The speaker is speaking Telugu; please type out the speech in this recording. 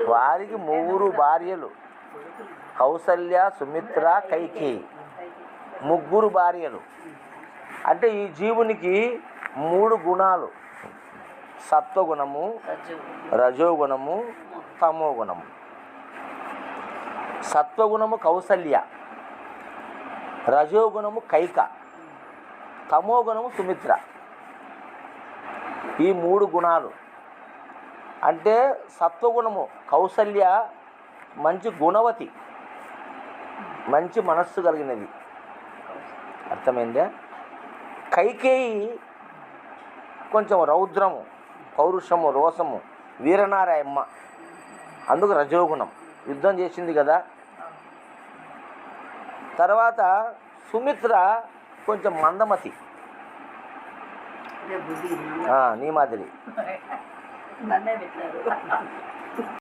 వారికి ముగ్గురు భార్యలు. కౌసల్య సుమిత్ర కైకి. ముగ్గురు భార్యలు. అంటే ఈ జీవునికి మూడు గుణాలు. సత్వగుణము రజోగుణము తమోగుణము. సత్వగుణము కౌసల్య. రజోగుణము కైక. తమోగుణము సుమిత్ర. ఈ మూడు గుణాలు. అంటే సత్వగుణము కౌసల్య మంచి గుణవతి మంచి మనస్సు కలిగినది. అర్థమైందా? కైకేయి కొంచెం రౌద్రము పౌరుషము రోసము వీరనారాయమ్మ. అందుకు రజోగుణం. యుద్ధం చేసింది కదా. తర్వాత సుమిత్ర కొంచెం మందమతి. నీ మాదిరి. నన్నే పెట్టారు